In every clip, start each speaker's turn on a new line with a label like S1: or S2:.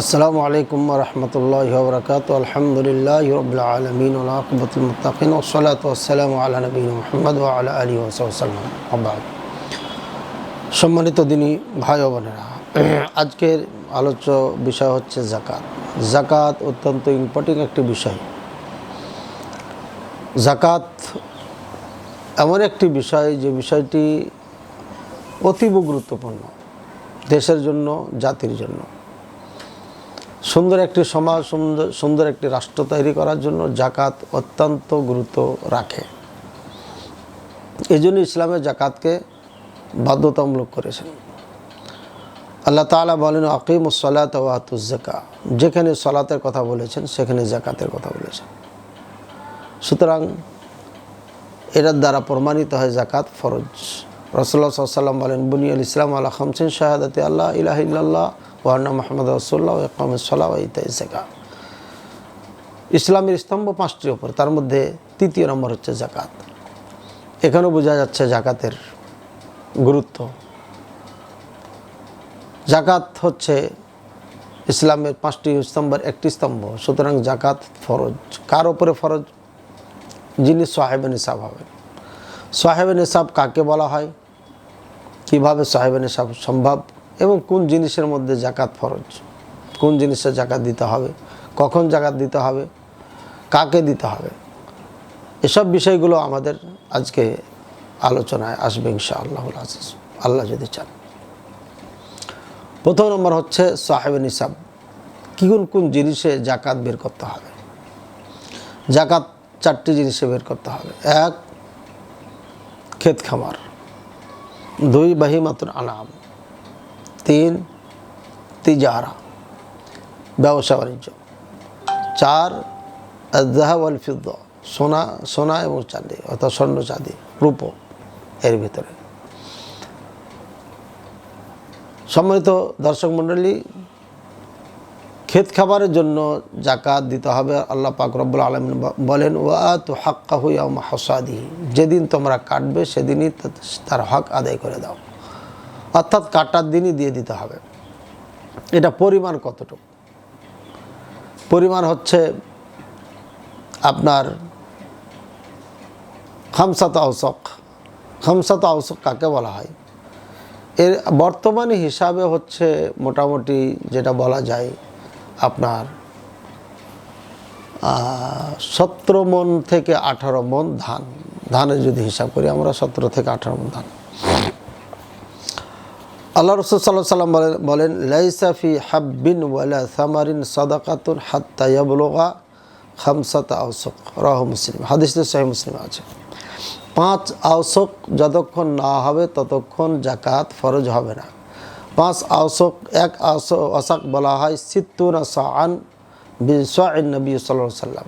S1: আসসালামু আলাইকুম রহমতুল্লাহ বরকাত আলহামদুলিল্লাহ রবিল আলমিন। ওলাকবতুলমতাকিন ওসলাত ওসালাম আল্লাহ নবীন মোহাম্মদ আল্লাহ আলী ওসাল্লাম আবাদ সম্মানিত দিনী ভাই বোনেরা, আজকের আলোচ্য বিষয় হচ্ছে জাকাত জাকাত অত্যন্ত ইম্পর্টেন্ট একটি বিষয়। জাকাত এমন একটি বিষয় যে বিষয়টি অতীব গুরুত্বপূর্ণ দেশের জন্য, জাতির জন্য। সুন্দর একটি সমাজ, সুন্দর সুন্দর একটি রাষ্ট্র তৈরি করার জন্য জাকাত অত্যন্ত গুরুত্ব রাখে। এই জন্য ইসলামের জাকাতকে বাধ্যতামূলক করেছেন। আল্লাহ তালা বলেন আকিম সলাত ওয়াতুজাকা যেখানে সলাতের কথা বলেছেন, সেখানে জাকাতের কথা বলেছেন। সুতরাং এটার দ্বারা প্রমাণিত হয় জাকাত ফরজ। রসল্লা সাল্লাম বলেন, বুনিয়াল ইসলাম আল্লাহ খামসিন শাহাদাতে আল্লাহ ইলাহ ইল্লাল্লাহ। ওয়ান্না মোহাম্মদ রসোল্লা ইকাম সাল্লাহ ইতাই জাকা ইসলামের স্তম্ভ পাঁচটির ওপর তার মধ্যে তৃতীয় নম্বর হচ্ছে জাকাত এখানেও বোঝা যাচ্ছে জাকাতের গুরুত্ব। জাকাত হচ্ছে ইসলামের পাঁচটি স্তম্ভের একটি স্তম্ভ, সুতরাং জাকাত ফরজ। কার ওপরে ফরজ? যিনি সাহেবে নিসাব হবেন। সাহেবে নিসাব কাকে বলা হয়? কীভাবে সাহেবে নিসাব সম্ভব? এবং কোন জিনিসের মধ্যে জাকাত ফরজ? কোন জিনিসে জাকাত দিতে হবে? কখন জাকাত দিতে হবে? কাকে দিতে হবে? এসব বিষয়গুলো আমাদের আজকে আলোচনায় আসবে ইনশা আল্লাহ আজিজ। আল্লাহ যদি চান। প্রথম নম্বর হচ্ছে সাহেব নিসাব। কী কোন কোন জিনিসে জাকাত বের করতে হবে? জাকাত চারটি জিনিসে বের করতে হবে। এক, ক্ষেত খামার। দুই বাহিমাতুর আনাম। তিন, তিজারা, ব্যবসা বাণিজ্য। চার জাহাওয়াল ফিদ্দ, সোনা সোনা এবং চাঁদি, অর্থাৎ স্বর্ণ, চাঁদি, রূপো এর ভিতরে। সম্মানিত দর্শক মণ্ডলী ক্ষেত খাবারের জন্য জাকাত দিতে হবে। আল্লাহ পাক রব্বুল আলমিন বলেন, ওয়া তো হাক্কা হুইয়া হাসাদি যেদিন তোমরা কাটবে, সেদিনই তার হক আদায় করে দাও। অর্থাৎ কাটার দিনই দিয়ে দিতে হবে। এটা পরিমাণ কতটুকু? পরিমাণ হচ্ছে আপনার খামসাত আউসক খামসাত আউসক কাকে বলা হয়? এর বর্তমানে হিসাবে হচ্ছে মোটামুটি যেটা বলা যায় আপনার সতেরো মন থেকে আঠারো মন ধান। ধানের যদি হিসাব করি আমরা সতেরো থেকে আঠারো মন ধান। আল্লাহ রসুল সাল্লাহ সাল্লাম বলেন বলেন লাইসাফি হাব্বিন ওয়ালা সামারিন সদাকাতুন হাত্তা ইয়াবলুগা খামসাত আউসক রহ মুসলিম। হাদিস সাহেব মুসলিম আছে। পাঁচ আউসক যতক্ষণ না হবে, ততক্ষণ জাকাত ফরজ হবে না। পাঁচ আউসক এক আউস অসাক বলা হয়, সিত্তুনা সান বিন নবী সাল্লাহ সাল্লাম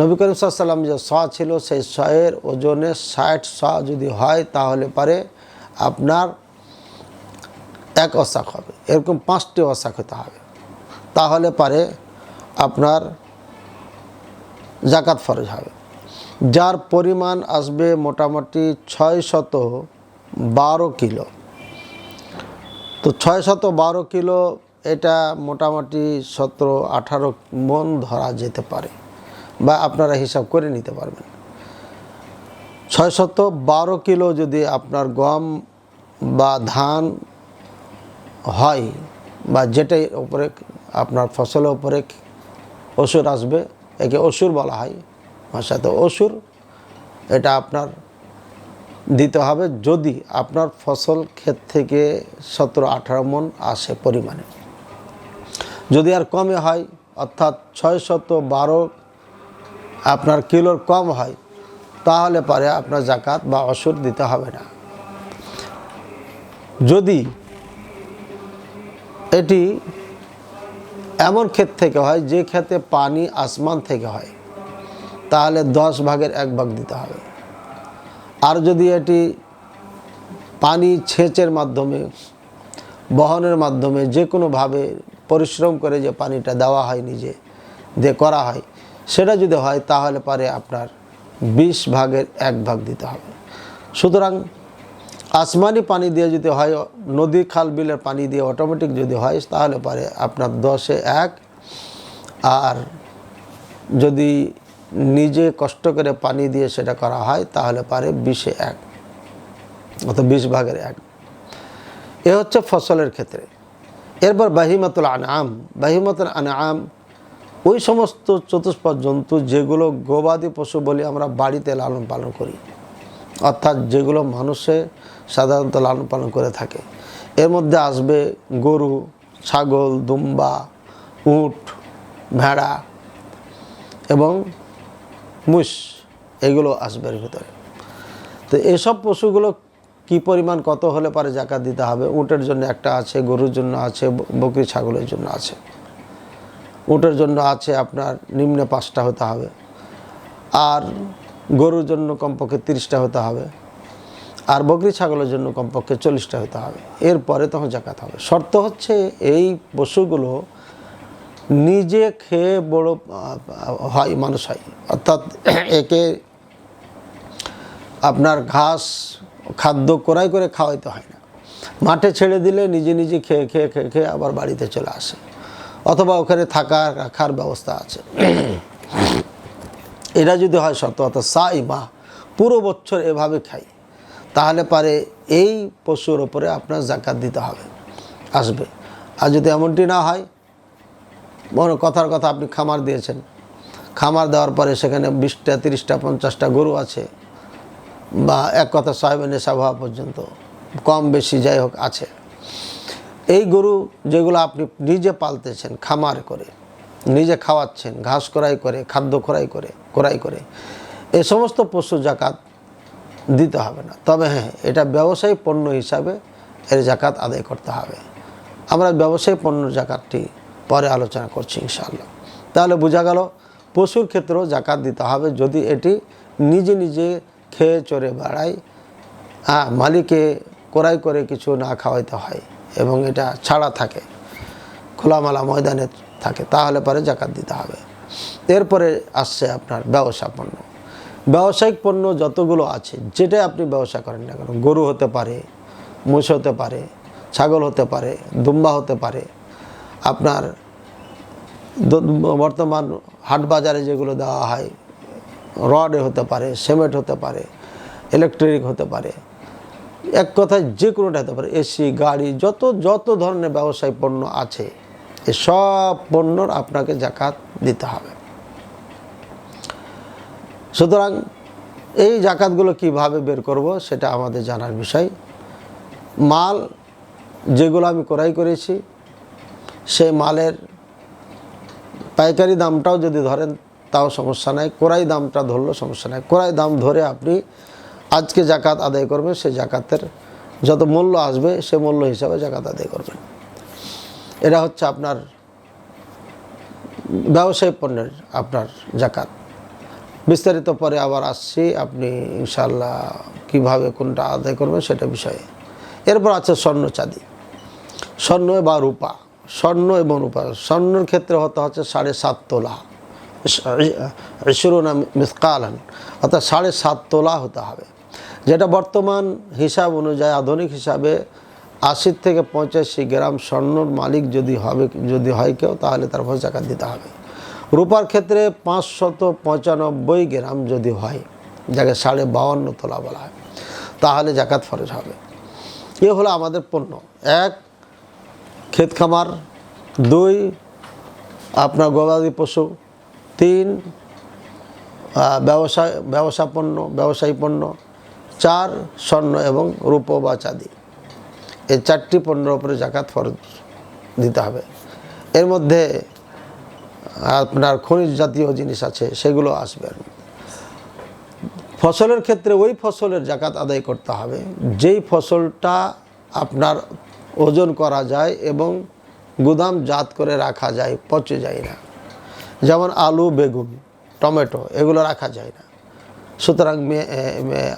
S1: নবী করিম সাল্লাম যে স ছিল, সেই শয়ের ওজনে ষাট শ যদি হয়, তাহলে পারে আপনার এক অশাক হবে। এরকম পাঁচটি অশাক হতে হবে। তাহলে পারে আপনার জাকাত ফরজ হবে। যার পরিমাণ আসবে মোটামুটি ছয় শত বারো কিলো। তো ছয় শত বারো কিলো, এটা মোটামুটি সতেরো আঠারো মন ধরা যেতে পারে বা আপনারা হিসাব করে নিতে পারবেন। ছয় শত বারো কিলো যদি আপনার গম বা ধান হয় বা যেটাই ওপরে আপনার ফসলের ওপরে অসুর আসবে, একে অসুর বলা হয়। ভাষাতে অসুর, এটা আপনার দিতে হবে যদি আপনার ফসল ক্ষেত থেকে সতেরো আঠারো মন আসে পরিমাণে। যদি আর কমে হয়, অর্থাৎ ছয় শত বারো আপনার কিলোর কম হয়, তাহলে পারে আপনার জাকাত বা অসুর দিতে হবে না। যদি এটি এমন ক্ষেত থেকে হয় যে ক্ষেতে পানি আসমান থেকে হয়। তাহলে দশ ভাগের এক ভাগ দিতে হবে। আর যদি এটি পানি সেচের মাধ্যমে, বহনের মাধ্যমে যে কোনোভাবে পরিশ্রম করে যে পানিটা দেওয়া হয় নিজে, দিয়ে করা হয়, সেটা যদি হয় তাহলে পারে আপনার বিশ ভাগের এক ভাগ দিতে হবে। সুতরাং আসমানি পানি দিয়ে যদি হয়, নদী খাল বিলের পানি দিয়ে অটোমেটিক যদি হয়, তাহলে পারে আপনার দশে এক। আর যদি নিজে কষ্ট করে পানি দিয়ে সেটা করা হয়, তাহলে পারে বিশে এক, অর্থাৎ বিশ ভাগের এক। এ হচ্ছে ফসলের ক্ষেত্রে। এরপর বাহিমাতুল আনাম বাহিমাতুল আনাম ওই সমস্ত চতুষ্পদ জন্তু যেগুলো গবাদি পশু বলি আমরা বাড়িতে লালন পালন করি, অর্থাৎ যেগুলো মানুষে সাধারণত লালন পালন করে থাকে। এর মধ্যে আসবে গরু, ছাগল, দুম্বা, উট, ভেড়া এবং মুষ, এগুলো আসবে এর ভিতরে। তো এসব পশুগুলো কি পরিমাণ কত হলে পারে জাকাত দিতে হবে? উটের জন্য একটা আছে, গরুর জন্য আছে বকরি, ছাগলের জন্য আছে। উটের জন্য আছে আপনার নিম্নে পাঁচটা হতে হবে। আর গরুর জন্য কমপক্ষে তিরিশটা হতে হবে। আর বকরি ছাগলের জন্য কমপক্ষে চল্লিশটা হতে হবে। এরপরে তখন জাকাত হবে। শর্ত হচ্ছে এই পশুগুলো নিজে খেয়ে বড় হয়, মানুষ হয়। অর্থাৎ একে আপনার ঘাস, খাদ্য ক্রয় করে খাওয়াইতে হয় না। মাঠে ছেড়ে দিলে নিজে নিজে খেয়ে খেয়ে খেয়ে খেয়ে আবার বাড়িতে চলে আসে। অথবা ওখানে থাকার রাখার ব্যবস্থা আছে। এটা যদি হয় সত্য অর্থাৎ সাই মা পুরো বছর এভাবে খাই তাহলে পারে এই পশুর ওপরে আপনার জাকাত দিতে হবে, আসবে। আর যদি এমনটি না হয়, মনে কথার কথা আপনি খামার দিয়েছেন। খামার দেওয়ার পরে সেখানে বিশটা, তিরিশটা, পঞ্চাশটা গরু আছে, বা এক কথা সাহেবের নেশা হওয়া পর্যন্ত, কম বেশি যাই হোক আছে। এই গরু যেগুলো আপনি নিজে পালতেছেন, খামার করে, নিজে খাওয়াচ্ছেন, ঘাস করাই করে, খাদ্য খোরাই করে করাই করে, এ সমস্ত পশু জাকাত দিতে হবে না। তবে হ্যাঁ এটা ব্যবসায়ী পণ্য হিসাবে এর জাকাত আদায় করতে হবে। আমরা ব্যবসায়ী পণ্য জাকাতটি পরে আলোচনা করছি ইনশাআল্লাহ। তাহলে বোঝা গেল, পশুর ক্ষেত্রেও জাকাত দিতে হবে যদি এটি নিজে নিজে খেয়ে চড়ে বেড়ায়। হ্যাঁ মালিকে কোরাই করে কিছু না খাওয়াইতে হয় এবং এটা ছাড়া থাকে, খোলামালা ময়দানে থাকে, তাহলে পরে জাকাত দিতে হবে। এরপরে আসছে আপনার ব্যবসা পণ্য। ব্যবসায়িক পণ্য যতগুলো আছে, যেটাই আপনি ব্যবসা করেন না কেন, গরু হতে পারে মোষ হতে পারে, ছাগল হতে পারে, দুম্বা হতে পারে, আপনার বর্তমান হাট বাজারে যেগুলো দেওয়া হয়, রডে হতে পারে, সিমেন্ট হতে পারে, ইলেকট্রিক হতে পারে, এক কথায় যে কোনোটা হতে পারে, এসি, গাড়ি, যত যত ধরনের ব্যবসায়িক পণ্য আছে এই সব পণ্যর আপনাকে জাকাত দিতে হবে। সুতরাং এই জাকাতগুলো কীভাবে বের করব সেটা আমাদের জানার বিষয়। মাল যেগুলো আমি ক্রয় করেছি, সেই মালের পাইকারি দামটাও যদি ধরেন তাও সমস্যা নাই কোরাই দামটা ধরলেও সমস্যা নাই। কোরাই দাম ধরে আপনি আজকে জাকাত আদায় করবেন, সেই জাকাতের যত মূল্য আসবে সে মূল্য হিসাবে জাকাত আদায় করবেন। এটা হচ্ছে আপনার ব্যবসায়ী পণ্যের আপনার জাকাত। বিস্তারিত পরে আবার আসছি। আপনি ইনশাল্লাহ কীভাবে কোনটা আদায় করবেন সেটা বিষয়ে। এরপর আছে স্বর্ণ চাঁদি। স্বর্ণ বা রূপা। স্বর্ণ এবং রূপা। স্বর্ণের ক্ষেত্রে হতে হচ্ছে সাড়ে সাত তোলা। ইশরুনা মিসকালান। অর্থাৎ সাড়ে সাত তোলা হতে হবে। যেটা বর্তমান হিসাব অনুযায়ী, আধুনিক হিসাবে আশি থেকে পঁচাশি গ্রাম স্বর্ণর মালিক যদি হবে, যদি হয় কেউ, তাহলে তার জাকাত দিতে হবে। রূপার ক্ষেত্রে পাঁচশত পঁচানব্বই গ্রাম যদি হয়, যাকে সাড়ে বাউান্ন তোলা বলা হয়, তাহলে জাকাত ফরজ হবে। এ হলো আমাদের পণ্য। এক, ক্ষেত খামার। দুই, আপনার গবাদি পশু। তিন ব্যবসায়, ব্যবসা পণ্য, ব্যবসায়ী পণ্য। চার, স্বর্ণ এবং রূপ বা চাঁদি। এই চারটি পণ্যের উপরে জাকাত ফরজ দিতে হবে। এর মধ্যে আপনার খনিজ জাতীয় জিনিস আছে, সেগুলো আসবে। ফসলের ক্ষেত্রে ওই ফসলের জাকাত আদায় করতে হবে। যেই ফসলটা আপনার ওজন করা যায় এবং গুদাম জাত করে রাখা যায়, পচে যায় না। যেমন আলু, বেগুন, টমেটো, এগুলো রাখা যায় না। সুতরাং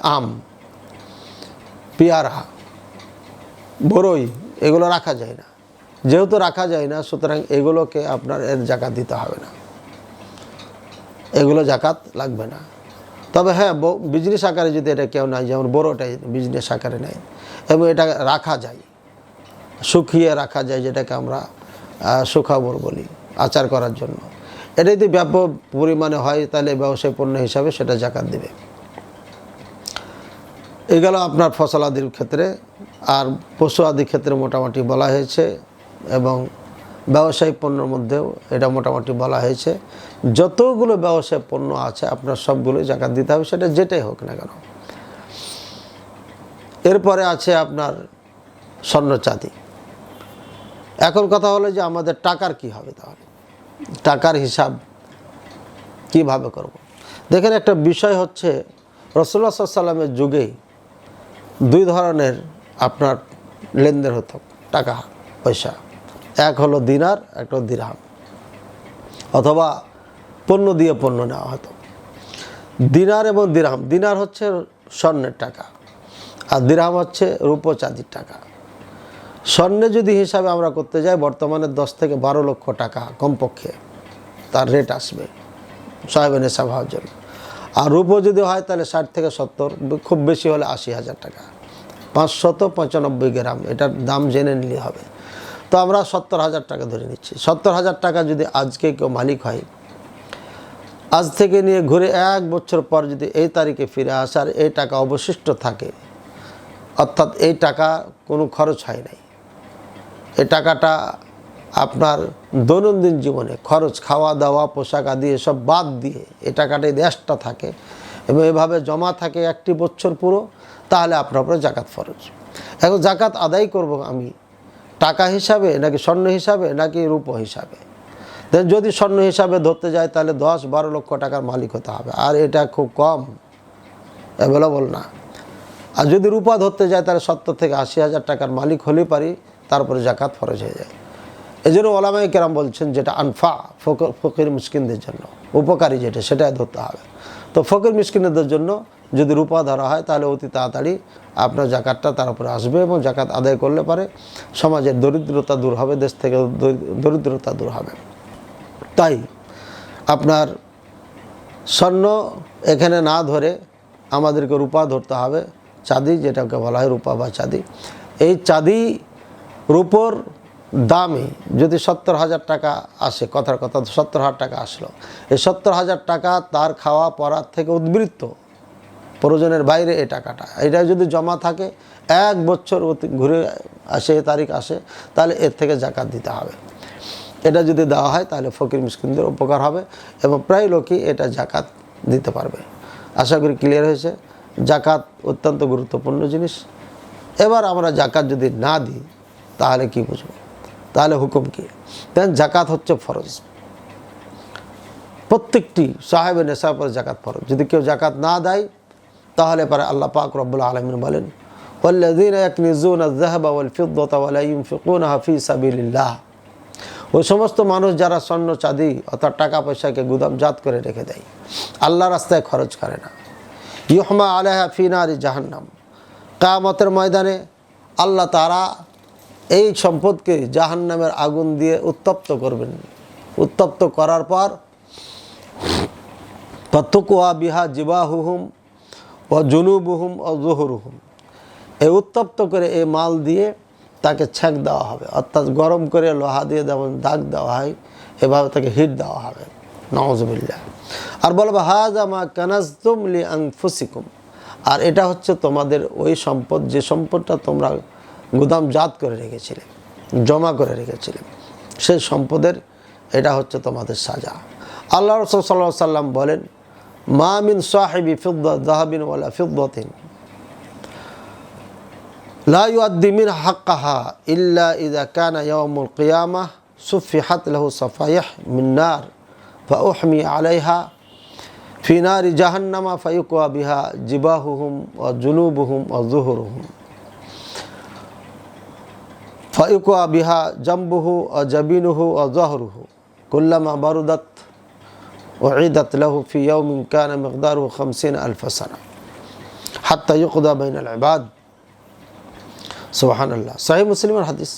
S1: আম, পেয়ারা, বরই, এগুলো রাখা যায় না। যেহেতু রাখা যায় না, সুতরাং এগুলোকে আপনার এর জাকাত দিতে হবে না। এগুলো জাকাত লাগবে না। তবে হ্যাঁ বিজনেস আকারে যদি এটা কেউ নেয়, যেমন বড়োটাই বিজনেস আকারে নেয়, এবং এটা রাখা যায়, শুকিয়ে রাখা যায়, যেটাকে আমরা সুখাবর বলি আচার করার জন্য। এটা যদি ব্যাপক পরিমাণে হয়, তাহলে ব্যবসায় পণ্য হিসাবে সেটা জাকাত দিবে। এগুলো আপনার ফসল আদির ক্ষেত্রে, আর পশু আদির ক্ষেত্রে মোটামুটি বলা হয়েছে। এবং ব্যবসায়ী পণ্যের মধ্যেও এটা মোটামুটি বলা হয়েছে। যতগুলো ব্যবসায় পণ্য আছে, আপনার সবগুলো জাকাত দিতে হবে, সেটা যেটাই হোক না কেন। এরপরে আছে আপনার স্বর্ণ চাঁদি। এখন কথা হলো যে আমাদের টাকার কি হবে তাহলে? টাকার হিসাব কীভাবে করব। দেখেন একটা বিষয় হচ্ছে রসুল্লা সাল্লামের যুগেই দুই ধরনের আপনার লেনদেন হতো, টাকা, পয়সা। এক হলো দিনার, একটা হলো দিরহাম। অথবা পণ্য দিয়ে পণ্য নেওয়া হতো। দিনার এবং দিরহাম, দিনার হচ্ছে স্বর্ণের টাকা, আর দিরহাম হচ্ছে রূপো চাঁদির টাকা। স্বর্ণে যদি হিসাবে আমরা করতে যাই, বর্তমানে দশ থেকে বারো লক্ষ টাকা কমপক্ষে তার রেট আসবে সাহেবের নেশাব হওয়ার জন্য। আর রূপো যদি হয়, তাহলে ষাট থেকে সত্তর, খুব বেশি হলে আশি হাজার টাকা। পাঁচশত পঁচানব্বই গ্রাম, এটার দাম জেনে নিলে হবে। তো আমরা সত্তর হাজার টাকা ধরে নিচ্ছি। সত্তর হাজার টাকা যদি আজকে কেউ মালিক হয়, আজ থেকে নিয়ে ঘুরে এক বছর পর যদি এই তারিখে ফিরে আসার এই টাকা অবশিষ্ট থাকে, অর্থাৎ এই টাকা কোনো খরচ হয় নাই। এই টাকাটা আপনার দৈনন্দিন জীবনে খরচ, খাওয়া দাওয়া, পোশাক আদি এসব বাদ দিয়ে এ টাকাটা এই দেশটা থাকে এবং এভাবে জমা থাকে একটি বছর পুরো, তাহলে আপনার উপরে জাকাত ফরজ। এখন জাকাত আদায় করব আমি টাকা হিসাবে নাকি স্বর্ণ হিসাবে নাকি রূপ হিসাবে? যদি স্বর্ণ হিসাবে ধরতে যায়, তাহলে দশ বারো লক্ষ টাকার মালিক হতে হবে। আর এটা খুব কম। অ্যাভেলেবল না। আর যদি রূপা ধরতে যায়, তাহলে সত্তর থেকে আশি হাজার টাকার মালিক হলে পারি, তারপরে জাকাত ফরজ হয়ে যায়। এই জন্য ওলামাই কেরাম বলছেন যেটা আনফা ফকির মিসকিনদের জন্য, উপকারী যেটা, সেটাই ধরতে হবে। তো ফকির মিসকিনদের জন্য যদি রূপা ধরা হয়, তাহলে অতি তাড়াতাড়ি আপনার জাকাতটা তার উপরে আসবে এবং জাকাত আদায় করলে পারে সমাজের দরিদ্রতা দূর হবে, দেশ থেকে দরিদ্রতা দূর হবে। তাই আপনার স্বর্ণ এখানে না ধরে আমাদেরকে রূপা ধরতে হবে, চাঁদি যেটাকে বলা হয় রূপা বা চাঁদি। এই চাঁদি রূপোর দামে যদি সত্তর হাজার টাকা আসে, কথার কথা, সত্তর হাজার টাকা আসলো। এই সত্তর হাজার টাকা তার খাওয়া পড়ার থেকে উদ্বৃত্ত প্রয়োজনের বাইরে এই টাকাটা। এটা যদি জমা থাকে, এক বছর অতি- ঘুরে আসে তারিখ আসে, তাহলে এর থেকে জাকাত দিতে হবে। এটা যদি দেওয়া হয়, তাহলে ফকির মিসকিনদের উপকার হবে এবং প্রায় লোকই এটা জাকাত দিতে পারবে। আশা করি ক্লিয়ার হয়েছে। জাকাত অত্যন্ত গুরুত্বপূর্ণ জিনিস। এবার আমরা জাকাত যদি না দিই, তাহলে কি বুঝব? তাহলে হুকুম কি? দেন জাকাত হচ্ছে ফরজ। প্রত্যেকটি সাহেবের নেশার পরে জাকাত ফরজ। যদি কেউ জাকাত না দেয় তাহলে পরে আল্লাহ পাক রব্বুল আলমিন বলেন والذين يكنزون الذهب والفضة ولا ينفقونها في سبيل الله ওই সমস্ত মানুষ যারা স্বর্ণ চাঁদি অর্থাৎ টাকা পয়সাকে গুদামজাত করে রেখে দেয় আল্লাহ রাস্তায় খরচ করে না ইহমা আলেহা ফিনারি জাহান্নাম কামতের ময়দানে আল্লাহ তারা এই সম্পদকে জাহান্নামের আগুন দিয়ে উত্তপ্ত করবেন উত্তপ্ত করার পর পথুকুয়া বিহা জিবাহুহুম ও জুনুবুহুম ও জুহরুহুম। এই উত্তপ্ত করে এই মাল দিয়ে তাকে ছ্যাঁক দেওয়া হবে। অর্থাৎ গরম করে লোহা দিয়ে যেমন দাগ দেওয়া হয়, এভাবে তাকে হিট দেওয়া হবে। নওয়াজবিল্লা আর বলব হাজা মা কানাজতুম লি আনফুসিকুম। আর এটা হচ্ছে তোমাদের ওই সম্পদ, যে সম্পদটা তোমরা গুদামজাত করে রেখেছিলে, জমা করে রেখেছিলে। সেই সম্পদের এটা হচ্ছে তোমাদের সাজা। আল্লাহ রসুল সাল্লাহ সাল্লাম বলেন ما من صاحب فضة ذهب ولا فضة. لا يؤدي من حقها إلا إذا كان يوم القيامة سفحت له صفائح من نار فأحمي عليها في نار جهنم فيكوى بها جباههم وجنوبهم وظهرهم فيكوى بها جنبه وجبينه وظهره. كلما بردت أعيدت له في يوم كان مقداره خمسين ألف سنة حتى يقضى بين العباد সোহান আল্লাহ সাহি মুসলিমের হাদিস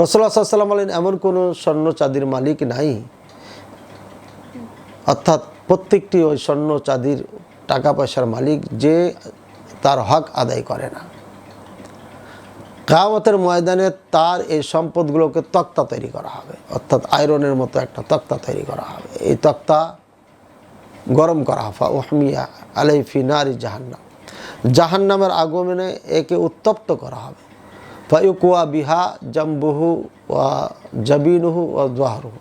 S1: রসল্লা সাল্লাম বলেন এমন কোনো স্বর্ণ চাঁদির মালিক নাই অর্থাৎ প্রত্যেকটি ওই স্বর্ণ চাঁদির টাকা পয়সার মালিক যে তার হক আদায় করে না কামতের ময়দানে তার এই সম্পদগুলোকে তক্তা তৈরি করা হবে। অর্থাৎ আয়রনের মতো একটা তক্তা তৈরি করা হবে। এই তক্তা গরম করা হাফা ওহমিয়া আলাইফি নারী জাহান্নাম। জাহান্নামের আগমনে একে উত্তপ্ত করা হবে। ফায়ুকুয়া বিহা জাম্বুহু ওয়া জাবিনুহু ও জোহারুহু।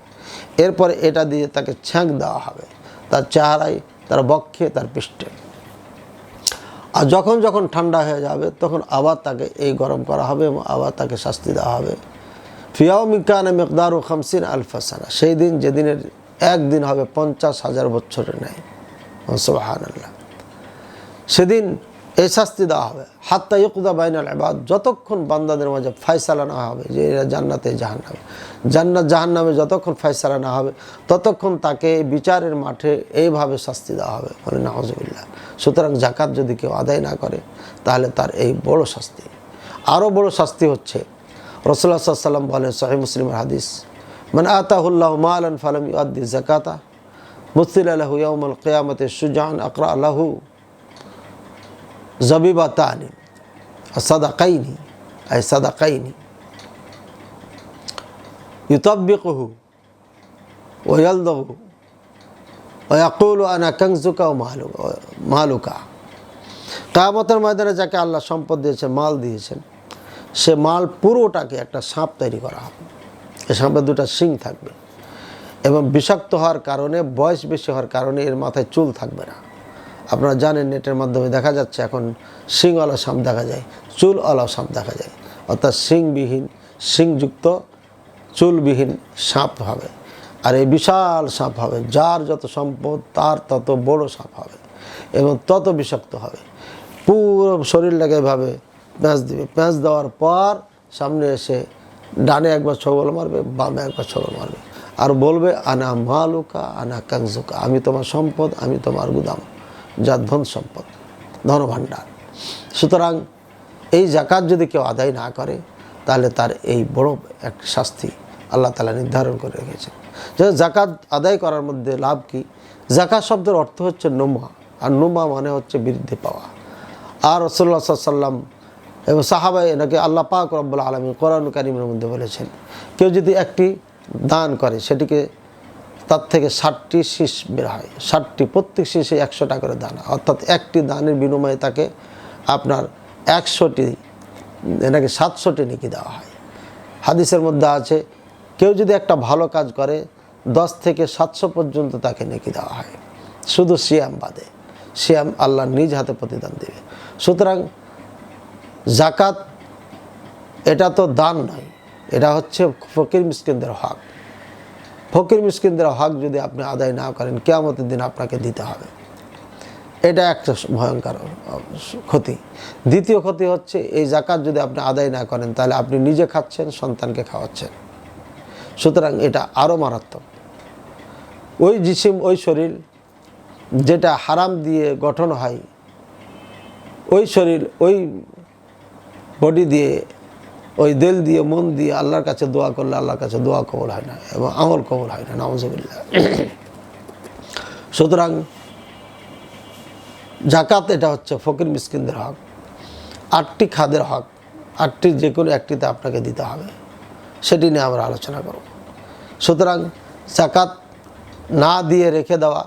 S1: এরপরে এটা দিয়ে তাকে ছ্যাঁক দেওয়া হবে। তার চেহারায়, তার বক্ষে, তার পৃষ্ঠে। আর যখন যখন ঠান্ডা হয়ে যাবে, তখন আবার তাকে এই গরম করা হবে এবং আবার তাকে শাস্তি দেওয়া হবে। ফিয়াও মিকান মেকদার ও খামসিন আলফাসানা সেই দিন যেদিনের একদিন হবে পঞ্চাশ হাজার বছরের নেয় সোহান আল্লাহ সেদিন এই শাস্তি দেওয়া হবে। হাত্তা ইকুদা বাইনাল এবাদ যতক্ষণ বান্দাদের মাঝে ফায়সালা না হবে, যে এরা জান্নাতে জাহান্নামে, জান্নাত জাহান্নামে যতক্ষণ ফায়সালা না হবে, ততক্ষণ তাকে বিচারের মাঠে এইভাবে শাস্তি দেওয়া হবে। মানে নাহজবিল্লা সুতরাং জাকাত যদি কেউ আদায় না করে, তাহলে তার এই বড় শাস্তি। আরও বড় শাস্তি হচ্ছে রসুল্লাহ সাল্লাম বলেন সহি মুসলিমের হাদিস মানে আতাহুল্লাহ মালান ফালাম ইউদ্দি জাকাতা মুস্তিল আলহু ইয়ামুল কেয়ামতে সুজান আকরা আল্লাহু জবিবাতানি সাদাকাইনি আই সাদাকাইনি ইউতাব্বিকুহু ওয়ালদহু ওয়াকুল আনা কংজুকা ও মালুকা মালুকা কামতের ময়দানে যাকে আল্লাহ সম্পদ দিয়েছেন, মাল দিয়েছেন, সে মাল পুরোটাকে একটা সাপ তৈরি করা হবে। এই সাপের দুটা শিং থাকবে এবং বিষাক্ত হওয়ার কারণে, বয়স বেশি হওয়ার কারণে এর মাথায় চুল থাকবে না। আপনারা জানেন নেটের মাধ্যমে দেখা যাচ্ছে এখন শিংওয়ালা সাপ দেখা যায় চুলওয়ালা সাপ দেখা যায়। অর্থাৎ শিংবিহীন, শিংযুক্ত, চুলবিহীন সাপ হবে। আর এই বিশাল সাপ হবে, যার যত সম্পদ, তার তত বড় সাপ হবে এবং তত বিষাক্ত হবে। পুরো শরীরটাকে এভাবে প্যাঁচ দিবে। প্যাঁচ দেওয়ার পর সামনে এসে ডানে একবার ছবল মারবে, বামে একবার ছবল মারবে। আর বলবে, আনা মালুকা, আনা কাংজুকা আমি তোমার সম্পদ, আমি তোমার গুদাম। যা ধন সম্পদ, ধনভাণ্ডার। সুতরাং এই জাকাত যদি কেউ আদায় না করে, তাহলে তার এই বড় এক শাস্তি আল্লাহ তালা নির্ধারণ করে রেখেছেন। যে জাকাত আদায় করার মধ্যে লাভ কি? জাকাত শব্দের অর্থ হচ্ছে নোমা, আর নোমা মানে হচ্ছে বৃদ্ধি পাওয়া। আর রসল্লা সাল্লাম এবং সাহাবাই এনাকে আল্লাহ পাক রব্বুল আলমী কোরআন কারিমের মধ্যে বলেছেন, কেউ যদি একটি দান করে, সেটিকে তার থেকে ষাটটি শীষ বের হয়। ষাটটি, প্রত্যেক শীষে একশোটা করে দান। অর্থাৎ একটি দানের বিনিময়ে তাকে আপনার একশোটি এনাকে সাতশোটি নেকি দেওয়া হয়। হাদিসের মধ্যে আছে, কেউ যদি একটা ভালো কাজ করে, দশ থেকে সাতশো পর্যন্ত তাকে নেকি দেওয়া হয়। শুধু সিয়াম বাদে। সিয়াম আল্লাহ নিজ হাতে প্রতিদান দেবে। সুতরাং জাকাত এটা তো দান নয়। এটা হচ্ছে ফকির মিসকিনদের হক। ফকির মিসকিনদের হক যদি আপনি আদায় না করেন, কেয়ামতের দিন আপনাকে দিতে হবে। এটা একটা ভয়ঙ্কর ক্ষতি। দ্বিতীয় ক্ষতি হচ্ছে, এই জাকাত যদি আপনি আদায় না করেন, তাহলে আপনি নিজে খাচ্ছেন, সন্তানকে খাওয়াচ্ছেন। সুতরাং এটা আরও মারাত্মক। ওই জিসিম, ওই শরীর যেটা হারাম দিয়ে গঠন হয়, ওই শরীর, ওই বডি দিয়ে ওই দিল দিয়ে, মন দিয়ে আল্লাহর কাছে দোয়া করলে আল্লাহর কাছে দোয়া কবল হয় না এবং আমল কবল হয় না নামজবিল্লা সুতরাং জাকাত এটা হচ্ছে ফকির মিসকিনদের হক, আটটি খাদের হক, আটটি যে কোনো একটিতে আপনাকে দিতে হবে, সেটি নিয়ে আমরা আলোচনা করব। সুতরাং জাকাত না দিয়ে রেখে দেওয়া,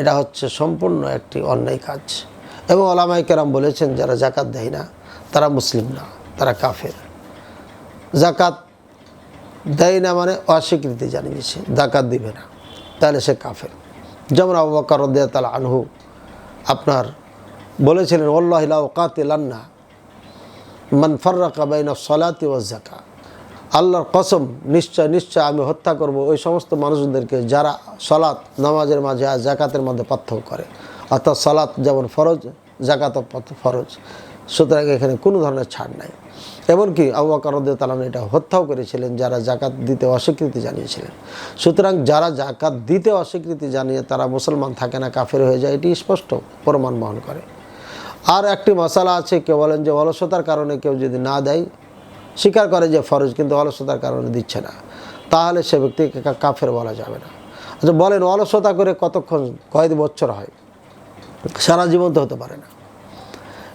S1: এটা হচ্ছে সম্পূর্ণ একটি অন্যায় কাজ। এবং ওলামাই কেরাম বলেছেন, যারা জাকাত দেয় না, তারা মুসলিম না, তারা কাফের। জাকাত দেয় না মানে অস্বীকৃতি জানিয়েছে, জাকাত দিবে না। তাহলে সে কাফের। যেমন আবু রদিয়া তালা আনহু আপনার বলেছিলেন ওল্লাহিলা ওকাতিলান্না মান ফর্রাকা বাইনা সলাতি ও জাকা আল্লাহর কসম, নিশ্চয় নিশ্চয় আমি হত্যা করব ওই সমস্ত মানুষদেরকে যারা সলাৎ নামাজের মাঝে আর জাকাতের মধ্যে পার্থক্য করে। অর্থাৎ সলাৎ যেমন ফরজ জাকাত ফরজ। সুতরাং এখানে কোনো ধরনের ছাড় নাই। এমনকি আবু তালান এটা হত্যাও করেছিলেন, যারা জাকাত দিতে অস্বীকৃতি জানিয়েছিলেন। সুতরাং যারা জাকাত দিতে অস্বীকৃতি জানিয়ে তারা মুসলমান থাকে না, কাফের হয়ে যায়, এটি স্পষ্ট প্রমাণ বহন করে। আর একটি মশালা আছে, কেউ বলেন যে অলসতার কারণে কেউ যদি না দেয়, স্বীকার করে যে ফরজ, কিন্তু অলসতার কারণে দিচ্ছে না। তাহলে সে ব্যক্তিকে কাফের বলা যাবে না। আচ্ছা বলেন অলসতা করে কতক্ষণ, কয়েক বছর হয়? সারা জীবন তো হতে পারে না।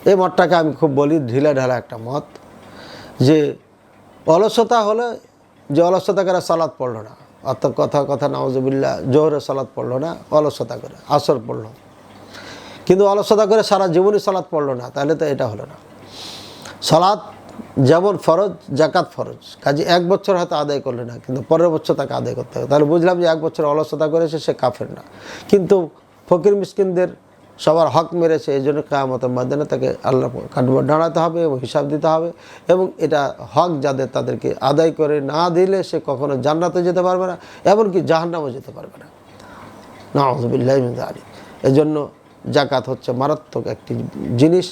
S1: এই মতটাকে আমি খুব বলি ঢিলা ঢালা একটা মত যে অলসতা হলে যে অলসতা করে সালাদ পড়ল না। অর্থাৎ কথা কথা নওয়াজবিল্লা জোহরে সালাদ পড়ল না, অলসতা করে, আসর পড়ল। কিন্তু অলসতা করে সারা জীবনই সালাদ পড়ল না, তাহলে তো এটা হলো না। সালাদ যেমন ফরজ জাকাত ফরজ। কাজে এক বছর হয়তো আদায় করলে না, কিন্তু পরের বছর তাকে আদায় করতে হবে। তাহলে বুঝলাম যে এক বছর অলসতা করেছে, সে কাফের না। কিন্তু ফকির মিসকিনদের সবার হক মেরেছে, এই জন্য কেয়ামতের মাধ্যমে তাকে আল্লাহ কাঠবার দাঁড়াতে হবে এবং হিসাব দিতে হবে এবং এটা হক যাদের তাদেরকে আদায় করে না দিলে সে কখনো জান্নাতে যেতে পারবে না, এমনকি জাহান্নামও যেতে পারবে না। নাহজবিল্লাহ আলী এজন্য জাকাত হচ্ছে মারাত্মক একটি জিনিস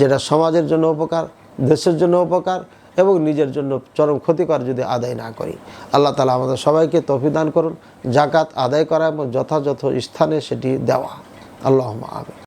S1: যেটা সমাজের জন্য উপকার, দেশের জন্য উপকার এবং নিজের জন্য চরম ক্ষতিকর যদি আদায় না করি। আল্লাহ তালা আমাদের সবাইকে তফিদান করুন। জাকাত আদায় করা এবং যথাযথ স্থানে সেটি দেওয়া। আল্লাহ আমিন।